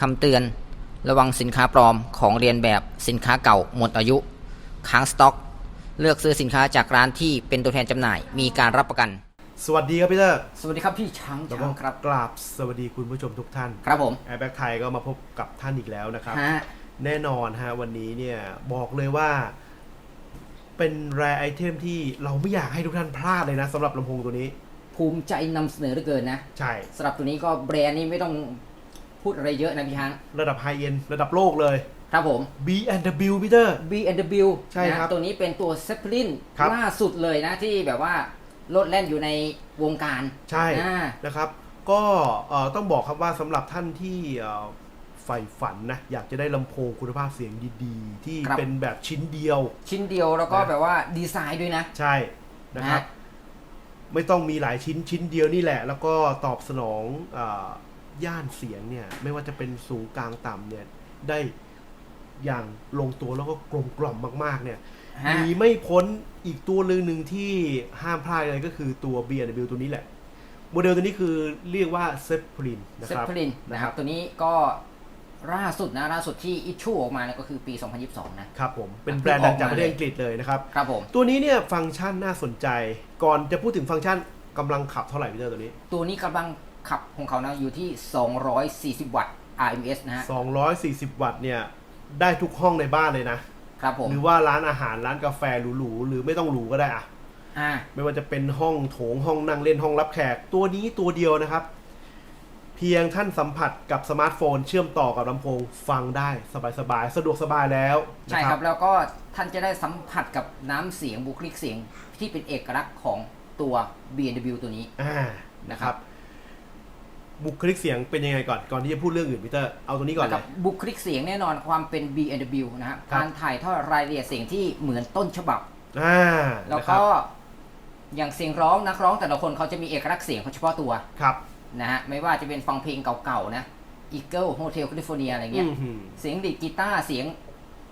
คำเตือน ระวังสินค้าปลอมของเรียนแบบสินค้าเก่าหมดอายุ ค้างสต็อก เลือกซื้อสินค้าจากร้านที่เป็นตัวแทนจำหน่าย มีการรับประกัน สวัสดีครับพี่เตอร์สวัสดีครับพี่ช้างแล้วช้าก็งครับ กราบสวัสดีคุณผู้ชมทุกท่านครับผม แอร์แบ็กไทยก็มาพบกับท่านอีกแล้วนะครับ ฮะ แน่นอนฮะวันนี้เนี่ยบอกเลยว่า เป็นแรไอเทมที่เราไม่อยากให้ทุกท่านพลาดเลยนะสำหรับลำโพงตัวนี้ ภูมิใจนำเสนอเหลือเกินนะใช่ สำหรับตัวนี้ก็แบรนด์นี้ไม่ต้อง พูดอะไรเยอะนะพี่ช้างระดับไฮเอ็นระดับโลกเลย ครับผม B&W พี่เตอร์ B&W ใช่ครับนะตัวนี้เป็นตัวเซ p ปลินครับ ล่าสุดเลยนะที่แบบว่าโลดแล่นอยู่ในวงการใช่อ่า นะครับ ก็เอ่อต้องบอกครับว่าสำหรับท่านที่เอ่อใฝ่ฝันนะ อยากจะได้ลำโพงคุณภาพเสียงดีๆ ที่ครับ เป็นแบบชิ้นเดียว ชิ้นเดียวแล้วก็นะ แบบว่าดีไซน์ด้วยนะ ใช่นะครับนะไม่ต้องมีหลายชิ้นชิ้นเดียวนี่แหละ แล้วก็ตอบสนองอา ย่านเสียงเนี่ย ไม่ว่าจะเป็นสูงกลางต่ำเนี่ย ได้อย่างลงตัวแล้วก็กลมกล่อมมาก ๆ เนี่ยฮะมีไม่พ้นอีกตัวเรื่องหนึ่งที่ห้ามพลาดเลยก็คือตัว B&W ตัวนี้แหละ โมเดลตัวนี้คือเรียกว่า Zeppelin นะเซครับ ปลินนะนะคครัรับบตัวนี้ก็ล่าสุดนะล่าสุดที่อิชชูออกมาเนี่ยก็คือปี 2022 นะ ครับผม เป็นอะแบรนด์ดังจากเพิ่ปงออกมาระเทศอังกฤษเลยนะครับ ครับผม ตัวนี้เนี่ยฟังก์ชันน่าสนใจ ก่อนจะพูดถึงฟังก์ชันกำลังขับเท่าไหร่พี่เตอร์ตัวนี้ ตัวนี้กำลัง ขับของเขานะอยู่ที่ 240 วัตต์ RMS นะฮะ 240 วัตต์เนี่ย ได้ทุกห้องในบ้านเลยนะ ครับผม หรือว่าร้านอาหารร้านกาแฟหรูๆ หรือไม่ต้องหรูก็ได้อะอ่า ไม่ว่าจะเป็นห้องโถงห้องนั่งเล่นห้องรับแขก ตัวนี้ตัวเดียวนะครับ เพียงท่านสัมผัสกับสมาร์ทโฟน เชื่อมต่อกับลำโพงฟังได้สบายๆสะดวกสบายแล้วนะ ใช่ครับ แล้วก็ท่านจะได้สัมผัสกับน้ำเสียงบุคลิกเสียงที่เป็นเอกลักษณ์ของตัว B&W ตัวนี้ อ่านะครับ บุคลิกเสียงเป็นยังไงก่อนก่อนที่จะพูดเรื่องอื่นพีเตอร์เอาตัวนี้ก่อนนะเลครับย บุคลิกเสียงแน่นอนความเป็น B&W นะฮะครับ การถ่ายทอดรายละเอียดเสียงที่เหมือนต้นฉบับ อ่าแล้วนะครัก็บอย่างเสียงร้องนักร้องแต่ละคนเขาจะมีเอกลักษณ์เสียงเขาเฉพาะตัวครับนะฮะไม่ว่าจะเป็นฟังเพลงเก่าๆนะ Eagle Hotel California อะไรเงี้ยอื้อหือเสียงดีดกีตาร์เสียง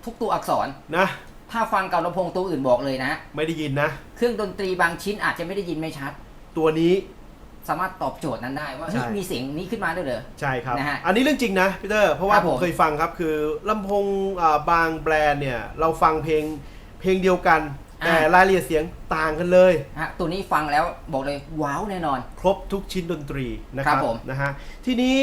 ทุกตัวอักษร นะถ้าฟังกับลำโพงตัวอื่นบอกเลยนะ ไม่ได้ยินนะ เครื่องดนตรีบางชิ้นอาจจะไม่ได้ยินไม่ชัด ตัวนี้ สามารถตอบโจทย์นั้นได้ว่าใช่เฮ้ยมีเสียงนี้ขึ้นมาด้วยเหรอ ใช่ครับ นะฮะอันนี้เรื่องจริงนะพีเตอร์ เพราะว่าครับผผมมเคยฟังครับคือลำโพงอ่าบางแบรนด์เนี่ย เราฟังเพลงเพลงเดียวกันแต่รายละเอียดเสียงต่างกันเลย ฮะตัวนี้ฟังแล้วบอกเลยว้าวแน่นอน ครบทุกชิ้นดนตรีนะคครัรับบผม นะฮะทีนี้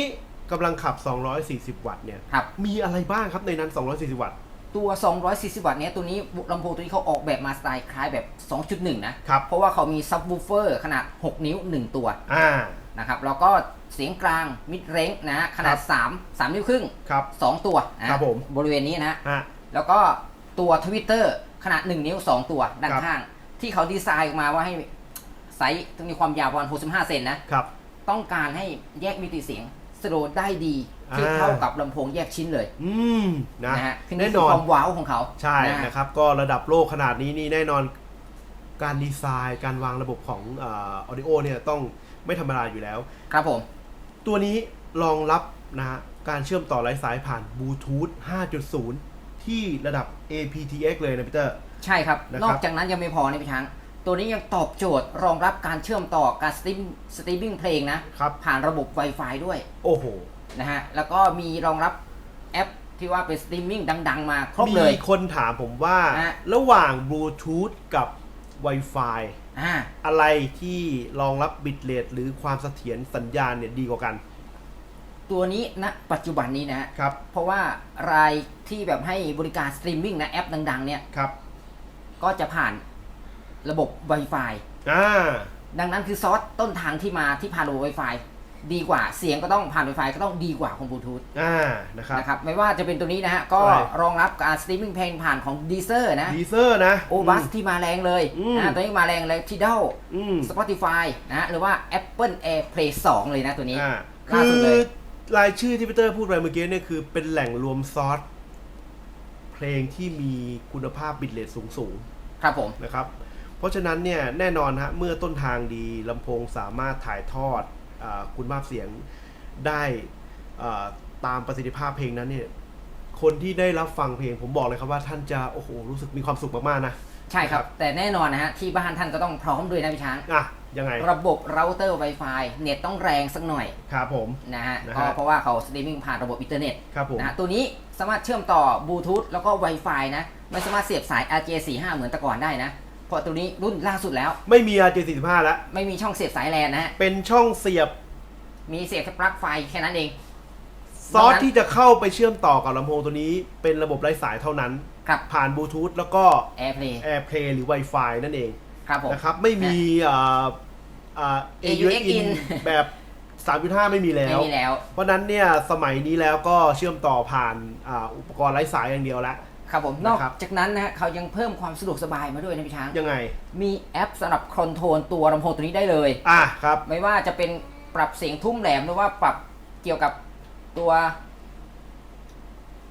กำลังขับ 240 วัตต์เนี่ย ครับ มีอะไรบ้างครับในนั้น 240 วัตต์ ตัว 240 วัตต์เนี้ยตัวนี้ลำโพงตัวนี้เขาออกแบบมาสไตล์คล้ายแบบ 2.1 นะ ครับ เพราะว่าเขามีซับวูเฟอร์ขนาด 6 นิ้ว 1 ตัวอ่า นะครับ แล้วก็เสียงกลางมิดเร้งนะฮะขนาด 3 3 นิ้วครึ่ง ครับ 2 ตัวนะครับผม บริเวณนี้นะฮะฮะ แล้วก็ตัวทวิตเตอร์ขนาด 1 นิ้ว 2 ตัวด้านครับ ข้าง ที่เขาดีไซน์ออกมาว่าให้ไซส์มีความยาวประมาณ65 เซนนะ ครับ ต้องการให้แยกมิติเสียง สโลว์ได้ดีเทียบอ่าเท่ากับลำโพงแยกชิ้นเลย อืมนะนะฮะคือแน่นี่นคืออนความว้าวของเขาใช่ะนะครับ ก็ระดับโลกขนาดนี้นี่แน่นอนการดีไซน์การวางระบบของออดิโอเนี่ยต้องไม่ธรรมดาอยู่แล้ว ครับผม ตัวนี้รองรับนะฮะการเชื่อมต่อไร้สายผ่านบลูทูธ 5.0 ที่ระดับ aptX เลยนะพีเตอร์ ใช่ครับนะครับนอกจากนั้นยังไม่พอนี่พี่ช้าง ตัวนี้ยังตอบโจทย์รองรับการเชื่อมต่อการสตรีมสตรีมมิ่งเพลงนะครับ ผ่านระบบ Wi-Fi ด้วยโอ้โหนะฮะแล้วก็มีรองรับแอปที่ว่าเป็นสตรีมมิ่งดัง ๆ มาครบมีเลยคนถามผมว่า ฮะ ระหว่างบลูทูธกับ Wi-Fi อ่าอะไรที่รองรับบิตเรทหรือความเสถียรสัญญาณเนี่ยดีกว่ากันตัวนี้ณปัจจุบันนี้นะฮะครับเพราะว่ารายที่แบบให้บริการสตรีมมิ่งนะแอปดัง ๆ เนี่ย ครับ ก็จะผ่าน ระบบ Wi-Fi อ่า ดังนั้นคือซอสต้นทางที่มาที่ผ่านระบบ Wi-Fi ดีกว่าเสียงก็ต้องผ่าน Wi-Fi ก็ต้องดีกว่าของบลูทูธอ่า นะครับ นะครับไม่ว่าจะเป็นตัวนี้นะฮะ ก็ใช่ รองรับการสตรีมมิ่งเพลงผ่านของดีเซอร์นะ ดีเซอร์นะ โอบัสที่มาแรงเลยอืม นะตัวนี้มาแรงเลยที่เด้า อืม Spotify นะฮะหรือว่า Apple AirPlay 2 เลยนะตัวนี้ อ่าล่าคืสุดอเลย รายชื่อที่พีเตอร์พูดไปเมื่อกี้เนี่ยคือเป็นแหล่งรวมซอสเพลงที่มีคุณภาพบิตเรทสูงสูงครับผมๆนะครับ เพราะฉะนั้นเนี่ยแน่นอนฮะเมื่อต้นทางดีลำโพงสามารถถ่ายทอดอาคุณภาพเสียงได้อ่าตามประสิทธิภาพเพลงนั้นเนี่ยคนที่ได้รับฟังเพลงผมบอกเลยครับว่าท่านจะโอ้โหรู้สึกมีความสุขมากๆนะใช่ครับ แต่แน่นอนนะฮะที่บ้านท่านก็ต้องพร้อมด้วยนะพี่ช้างอะยังไง ระบบเราเตอร์ Wi-Fi เน็ตต้องแรงสักหน่อยครับผมนะฮะนะฮะก็เพราะว่าเขาสตรีมมิ่งผ่านระบบอินเทอร์เน็ตครับผมนะฮะตัวนี้สามารถเชื่อมต่อบลูทูธแล้วก็ Wi-Fi นะไม่สามารถเสียบสาย RJ45 เหมือนแต่ก่อนได้นะ เพราะตัวนี้รุ่นล่าสุดแล้ว ไม่มี RJ45 แล้วไม่มีช่องเสียบสายแลนนะฮะ เป็นช่องเสียบมีเสียบแค่ปลั๊กไฟแค่นั้นเอง ซอสนอกนั้นที่จะเข้าไปเชื่อมต่อกับลำโพงตัวนี้ เป็นระบบไร้สายเท่านั้น ครับ ผ่านบลูทูธแล้วก็ AirPlay AirPlay หรือ Wi-Fi นั่นเองครับผมนะครับ ไม่มีอ่าอ่า AUX AUX in in แบบ 3.5 ไม่มีแล้ไม่วมีแล้ว เพราะฉะนั้นเนี่ยสมัยนี้แล้วก็เชื่อมต่อผ่านอ่าอุปกรณ์ไร้สายอย่างเดียวแล้ว ครับผมนนะอกครับ จากนั้นนะฮะเขายังเพิ่มความสะดวกสบายมาด้วยนะพี่ช้าง ยังไง มีแอปสำหรับคอนโทรลตัวลำโพงตัวนี้ได้เลย อะครับ ไม่ว่าจะเป็นปรับเสียงทุ่มแหลมหรือว่าปรับเกี่ยวกับตัว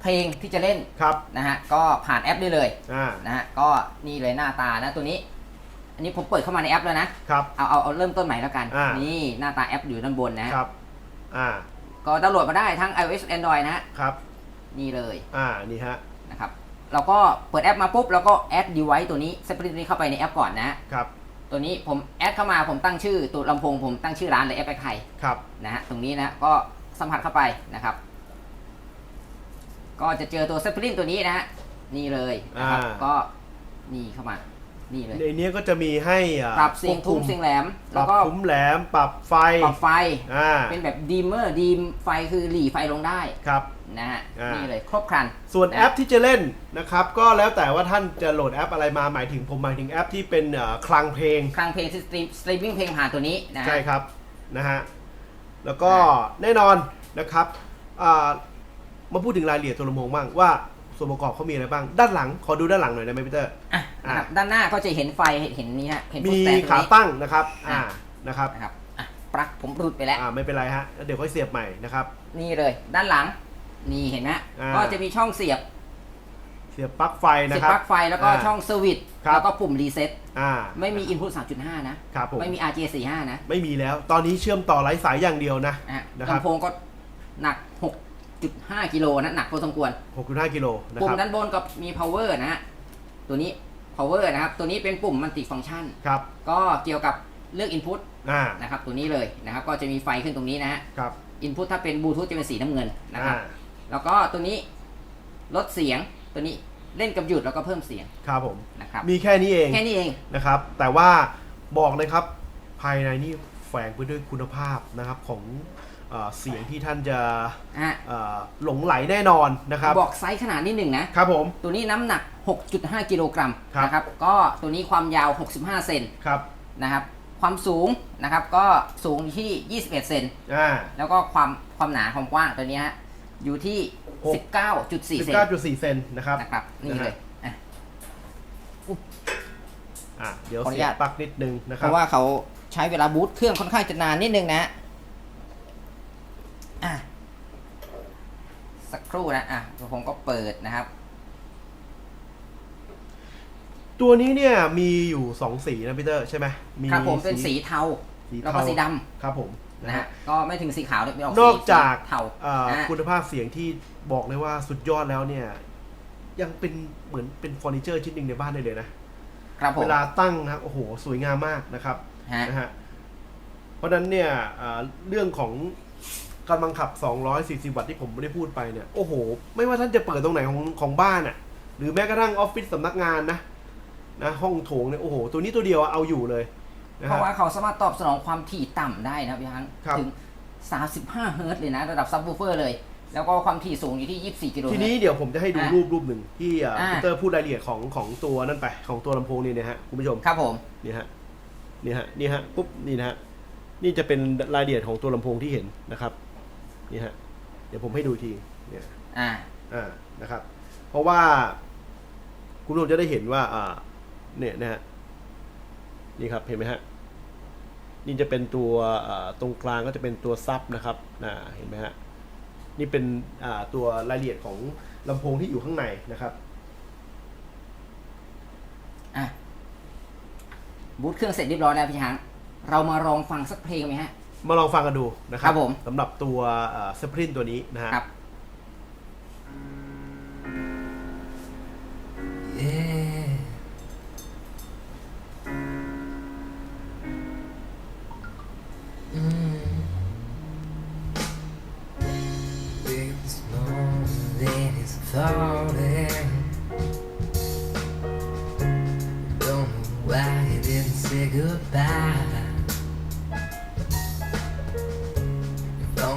เพลงที่จะเล่นครับ นะฮะก็ผ่านแอปได้เลยอ่า นะฮะก็นี่เลยหน้าตานะตัวนี้ อันนี้ผมเปิดเข้ามาในแอปแล้วนะครับ เอาเอาเอาเริ่มต้นใหม่แล้วกัน อ่านี่ นี่หน้าตาแอปอยู่ด้านบนนะฮะครับ อ่า ก็ดาวน์โหลดมาได้ทั้ง iOS Android นะฮะครับ นี่เลยอ่า นี่ฮะ นะครับ เราก็เปิดแอปมาปุ๊บแล้วก็แอด device ตัวนี้ separate ตัวนี้เข้าไปในแอปก่อนนะฮะครับ ตัวนี้ผมแอดเข้ามาผมตั้งชื่อตัวลำโพงผมตั้งชื่อร้านเลยแอปไอไข่ครับ นะฮะตรงนี้นะก็สัมผัสเข้าไปนะครับ ก็จะเจอตัวเซฟลินตัวนี้นะฮะนี่เลยนะครับอ่า ก็นี่เข้ามา นี่เลยในนี้ก็จะมีให้อ่าปรับเสียงทุ้มควบคุเสียงแหลม ปแล้รัวบก็ทุ้มแหลม ปรับไฟ ปรับไฟ อ่า เป็นแบบดีมเมอร์ดีมไฟคือหลีไฟลงได้ครับ นะฮะอ่านี่ นี่เลยครบครัน ส่วนนะ แอปที่จะเล่นนะครับ ก็แล้วแต่ว่าท่านจะโหลดแอปอะไรมา หมายถึงผมหมายถึงแอปที่เป็นเอ่อคลังเพลง คลังเพลงสตรีมสตรีมมิ่งเพลงผ่านตัวนี้นะฮะ ใช่ครับ นะฮะ แล้วก็แน่นอนนะครับอ่ามาพูดถึงรายละเอียดตัวลำโพงบ้างว่า ส่วนประกอบเขามีอะไรบ้าง ด้านหลัง ขอดูด้านหลังหน่อยได้ไหมพีเตอร์อะ นะครับด้านหน้าก็จะเห็นไฟเห็นเห็นนี่ฮะเห็นมีฟุตแตนตรงขานี้ ตั้งนะครับ อ่า อะ นะครับ นะครับอะปลั๊กผมรุดไปแล้ว อ่า ไม่เป็นไรฮะแล้วเดี๋ยวค่อยเสียบใหม่นะครับ นี่เลย ด้านหลัง นี่เห็นไหมอ่า ก็จะมีช่องเสียบเสียบปลั๊กไฟนะเสียบครับ ปลั๊กไฟแล้วก็อ่าช่องเซอร์วิสครับ แล้วก็ปุ่มรีเซ็ตอ่า ไม่มี input 3.5 นะ ครับผม ไม่มี RJ45 นะไม่มีแล้ว ตอนนี้เชื่อมต่อไร้สายอย่างเดียวนะนะฮะนะครับ ลำโพงก็หนัก 6.5 กิโลนะหนักพอสมควร6.5กิโลนะปุ่คมรับด้านบนก็มี power นะฮะตัวนี้ power นะครับ ตัวนี้เป็นปุ่ม multi function ครับก็เกี่ยวกับเลือก input อ่านะครับ ตัวนี้เลยนะครับ ก็จะมีไฟขึ้นตรงนี้นะฮะ ครับ input ถ้าเป็นบลูทูธจะเป็นสีน้ำเงินนะครับ อ่าแล้วก็ตัวนี้ลดเสียงตัวนี้เล่นกับหยุดแล้วก็เพิ่มเสียงครับผม นะครับ มีแค่นี้เองแค่นี้เอง นะครับ แต่ว่าบอกเลยครับภายในนี่แฝงไปด้วยคุณภาพนะครับของ เอ่อเสียงที่ท่านจะอะเอ่อหลงไหลแน่นอนนะครับ บอกไซส์ขนาดนิดหนึ่งนะครับผมตัวนี้น้ำหนัก 6.5 กิโลกรัมครับนะครับก็ตัวนี้ความยาว 65 เซนครับนะครับความสูงนะครับก็สูงที่ 21 เซนอ่าแล้วก็ความความหนาความกว้างตัวนี้ฮะอยู่ที่หก19.4 เซน19.4 เซนนะครับนะครับนี่เลยอะอะเดี๋ยวขออนุเสียญาบตปลั๊กนิดนึงนะคเพรับราะว่าเขาใช้เวลาบูตเครื่องค่อนข้างจะนานนิดนึงนะ อะสักครู่นะอะเดี๋ยวผมก็เปิดนะครับ ตัวนี้เนี่ยมีอยู่2สีนะพีเตอร์ใช่ไหมครับผมเป็นสีเทาสีแล้วก็เทาสีดครับผมำนะนะฮะฮะก็ไม่ถึงสีขาวเลยไม่ออกนอกสีจากเทาเอ่อนะฮะคุณภาพเสียงที่บอกเลยว่าสุดยอดแล้วเนี่ย ยังเป็นเหมือนเป็นเฟอร์นิเจอร์ชิ้นหนึ่งในบ้านได้เลยนะครับผมเวลาตั้งนะครับโอ้โห สวยงามมากนะครับฮะนะฮะเพราะฉะนั้นเนี่ยอ่าเรื่องของ กำลังขับ 240 วัตต์ที่ผมไม่ได้พูดไปเนี่ย โอ้โห ไม่ว่าท่านจะเปิดตรงไหนของของบ้านอะ่ะ หรือแม้กระทั่งออฟฟิศสำนักงานนะ นะ ห้องโถงเนี่ย โอ้โห ตัวนี้ตัวเดียวเอาอยู่เลยนะเพฮะ ราะว่าเขาสามารถตอบสนองความถี่ต่ำได้นะครับพี่ฮังครับ ถึง 35 เฮิร์ตซ์เลยนะ ระดับซับวูเฟอร์เลย แล้วก็ความถี่สูงอยู่ที่ 24 กิโลเมทีตรนี้เดี๋ยวผมจะให้ดูอะรูปรูปหนึ่งที่อ่าอะพีเตอร์พูดรายละเอียดของของตัวนั่นไป ของตัวลำโพงนี่นะฮะคุณผู้ชม ครับผม นี่ฮะ นี่ฮะ นี่ฮะ ปุ๊บ นี่นะฮะ นี่จะเป็นรายละเอียดของตัวลำโพงที่เห็นนะครับ นี่ฮะ เดี๋ยวผมให้ดูอีกที เนี่ย อ่า อ่า นะครับ เพราะว่าคุณผู้ชมจะได้เห็นว่า อ่า เนี่ยนะฮะ นี่ครับ เห็นไหมฮะ นี่จะเป็นตัวอ่าตรงกลางก็จะเป็นตัวซับนะครับอ่าเห็นไหมฮะ นี่เป็นอ่าตัวรายละเอียดของลำโพงที่อยู่ข้างในนะครับ อะ บูตเครื่องเสร็จเรียบร้อยแล้วพี่ฮังเรามาลองฟังสักเพลงไหมฮะ มาลองฟังกันดูนะครัครับบผมสำหรับตัวเซปรินตัวนี้นะฮะ ครับ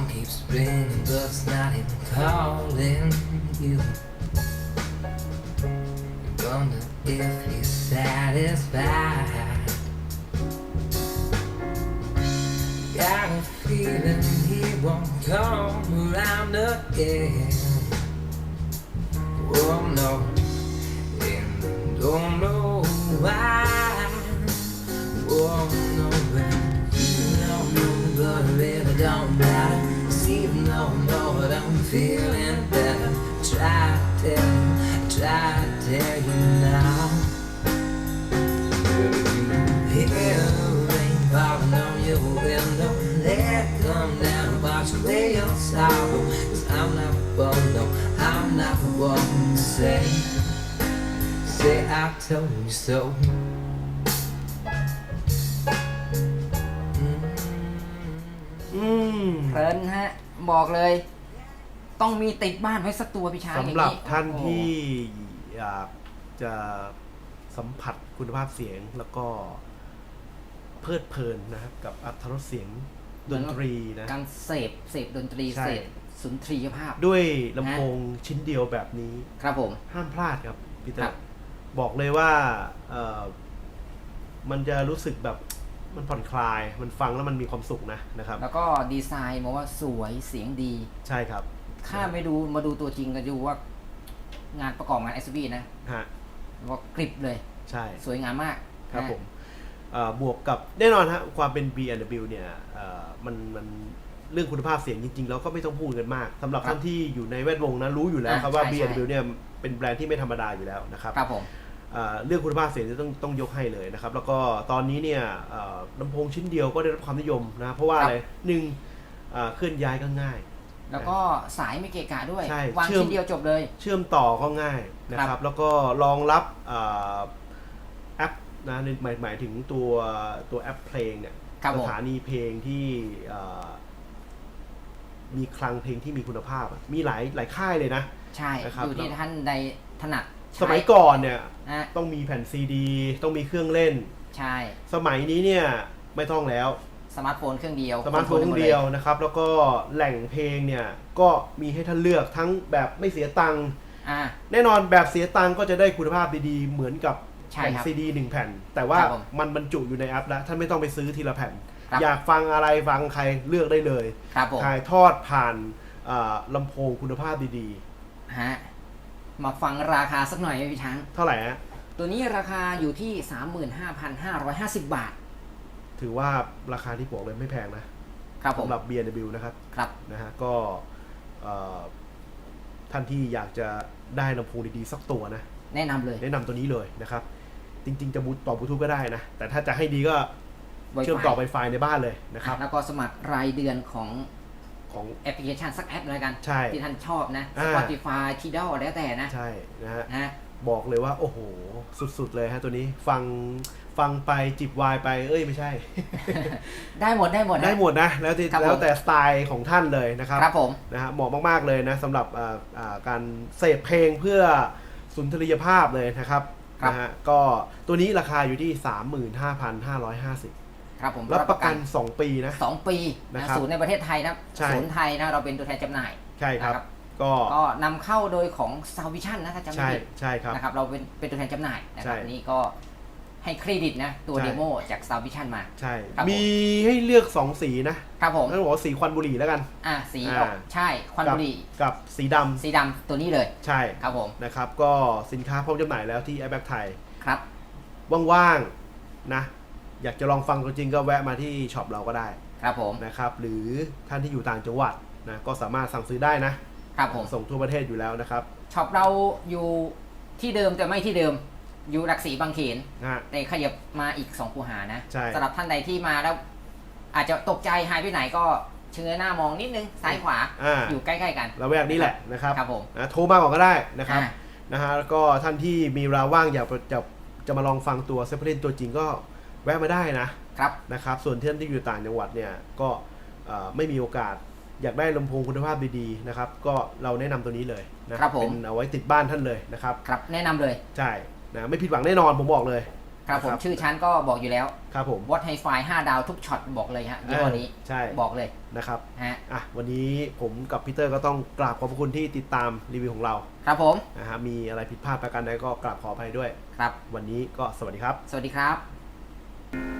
phone keeps ringing, but it's not even calling you. Wonder if he's satisfied. Got a feeling he won't come around again. Oh no, and don't know why. Oh no, and you don't know, but it really don't matter. No, no, but I'm feeling better. Try to tell you, try to tell you now. Hear the rain falling on your window. Let it come down and wash away your sorrow. Cause I'm not one, no, I'm not the one to say, say I told you so. อืมเพลินฮะ บอกเลย ต้องมีติดบ้านไว้สักตัวพี่ช้างอย่างสำหรับนี้ท่านโอ้โหที่อยากจะสัมผัสคุณภาพเสียงแล้วก็เพลิดเพลินนะครับ กับอัตรสเสียงดนตรีนะ การเสพเสพดนตรีใช่ เสพสุนทรียภาพ ด้วยลำโพงชิ้นเดียวแบบนี้ ครับผม ห้ามพลาดครับพี่เตอครับ ร์บอกเลยว่าเอ่อมันจะรู้สึกแบบ มันผ่อนคลาย มันฟังแล้วมันมีความสุขนะนะครับ แล้วก็ดีไซน์มาว่าสวยเสียงดี ใช่ครับถ้าไม่ดูมาดูตัวจริงก็ดูว่างานประกอบงาน s อ b นะฮะว่ากริบเลย ใช่ สวยงามมากครับนะผมเอ่อบวกกับแน่นอนฮะความเป็น B&W เนี่ยเอ่อมันมันเรื่องคุณภาพเสียงจริง ๆ แล้วก็ไม่ต้องพูดกันมากสำหรับครับท่านที่อยู่ในแวดวงนะรู้อยู่แล้วอะครับว่าใช่ B&W ใช่เนี่ยเป็นแบรนด์ที่ไม่ธรรมดาอยู่แล้วนะครับครับผม เอ่อเรื่องคุณภาพเสียงเนี่ยต้องต้องยกให้เลยนะครับ แล้วก็ตอนนี้เนี่ยเอ่อลำโพงชิ้นเดียวก็ได้รับความนิยมนะเพราะว่าอะไรหนึ่งเอ่อเคลื่อนย้ายก็ง่าย แล้วก็สายไม่เกะกะด้วยใช่วางเชื่อมชิ้นเดียวจบเลย เชื่อมต่อก็ง่ายนะคครัรับบแล้วก็รองรับเอ่อแอปนะในหมายหมายถึงตัวตัวแอปเพลงเนี่ยครับสผมถานีเพลงที่เอ่อมีคลังเพลงที่มีคุณภาพอะมีหลายหลายค่ายเลยนะ ใช่นะครับอยู่ที่ท่านใดถนัดใช้ สมัยก่อนเนี่ยนะต้องมีแผ่นซีดี ต้องมีเครื่องเล่น ใช่สมัยนี้เนี่ยไม่ต้องแล้วสมาร์ทโฟนเครื่องเดียวสมาร์ทโฟนคเคอรื่โทองลเดียวหมลนะครับ แล้วก็แหล่งเพลงเนี่ยก็มีให้ท่านเลือกทั้งแบบไม่เสียตังค์อ่าแน่นอนแบบเสียตังค์ก็จะได้คุณภาพดีๆ เหมือนกับใช่แผ่นครับซีดีหนึ่งแผ่น แต่ว่าครับผมมันบรรจุอยู่ในแอปแล้วท่านไม่ต้องไปซื้อทีละแผ่น ครับ อยากฟังอะไรฟังใครเลือกได้เลย ครับผมถ่ายทอดผ่านอ่าลำโพงคุณภาพดีฮะ มาฟังราคาสักหน่อยไหมพี่ช้างๆเท่าไหร่ฮะตัวนี้ราคาอยู่ที่ 35,550 บาท ถือว่าราคาที่บอกเลยไม่แพงนะครับผมสำหรับ B&W นะครับครับนะฮะก็เอ่อท่านที่อยากจะได้ลำโพงดีๆสักตัวนะ แนะนำเลย แนะนำตัวนี้เลยนะครับ จริง ๆ จะบูตต่อบลูทูธก็ได้นะ แต่ถ้าจะให้ดีก็ Wi-Fi เชื่อมต่อ Wi-Fi ในบ้านเลยนะครับ แล้วก็สมัครรายเดือนของ ของแอปพลิเคชันสักแอปเลยกัน ใช่ ที่ท่านชอบนะ อ่า Spotify Tidal แล้วแต่นะใช่นะฮะนะฮะบอกเลยว่า โอ้โห สุด ๆ เลยฮะตัวนี้ฟังฟังไปจิบไวายไปเอ้ย ไม่ใช่ ได้หมดได้หมดนะ ได้หมดนะ แล้วแต่ครับผม แล้วแต่สไตล์ของท่านเลยนะครับ ครับผม นะฮะเหมาะมาก ๆ เลยนะสำหรับอ่าอ่าการเสพเพลงเพื่อสุนทรียภาพเลยนะครับครับ นะฮะก็ตัวนี้ราคาอยู่ที่ 35,550 ครับผมรับประกัน 2 ปีนะสองปีนะนะครับศูนย์ในประเทศไทยนะใช่ศูนย์ไทยนะเราเป็นตัวแทนจำหน่ายใช่ครับนะครับก็ก็นำเข้าโดยของ s a l v i s i o n นะถ้าจำไม่ใช่ผิดใช่ครับนะครับเราเป็นเป็นตัวแทนจำหน่ายนะครับใช่นี่ก็ให้เครดิตนะ ตัวใช่เดโมจาก s a l v i s i o n มา ใช่ครับผมมีให้เลือก 2 สีนะครับผมนั่นบอกว่าสีควันบุหรี่แล้วกัน อะสีอ่าออกใช่ ควันกับุหรี่กับสีดำสีดำตัวนี้เลย ใช่ครับผมนะครับ ก็สินค้าพร้อมจำหน่ายแล้วที่แอปแบ็กไทยครับ ว่างๆนะ อยากจะลองฟังตัวจริงก็แวะมาที่ช็อปเราก็ได้ครับผมนะครับหรือท่านที่อยู่ต่างจังหวัดนะก็สามารถสั่งซื้อได้นะครับผมส่งทั่วประเทศอยู่แล้วนะครับช็อปเราอยู่ที่เดิมแต่ไม่ที่เดิมอยู่หลักสีบางเขนนะฮะแต่ขยับมาอีก 2 คูหานะใช่สำหรับท่านใดที่มาแล้ว อาจจะตกใจหายไปไหนก็เชงเง้อหน้ามองนิดนึง ซ้ายขวาอ่าอยู่ใกล้ๆกันละแวกนี้แหละนะครับครับผมนะโทรมาก่อนก็ได้นะครับอ่านะฮะแล้วก็ท่านที่มีเวลาว่างอยากจะจะมาลองฟังตัวเซฟเ r นตัวจริงก็ แวะมาได้นะครับนะครับ ส่วนท่านที่อยู่ต่างจังหวัดเนี่ยก็เอ่อไม่มีโอกาสอยากได้ลำโพงคุณภาพดีๆนะครับ ก็เราแนะนำตัวนี้เลยนะครับผมเป็นเอาไว้ติดบ้านท่านเลยนะครับครับแนะนำเลยใช่นะไม่ผิดหวังแน่นอนผมบอกเลยครับผมนะครับชื่อชั้นก็บอกอยู่แล้วครับผมวอตไฮไฟ5ดาวทุกช็อตบอกเลยฮะยี่ห้อนี้เออใช่บอกเลยนะครับฮะอะวันนี้ผมกับพีเตอร์ก็ต้องกราบขอบพระคุณที่ติดตามรีวิวของเรา ครับผมนะฮะมีอะไรผิดพลาดประการใดก็กราบขออภัยด้วยครับ วันนี้ก็สวัสดีครับ สวัสดีครับ Thank you.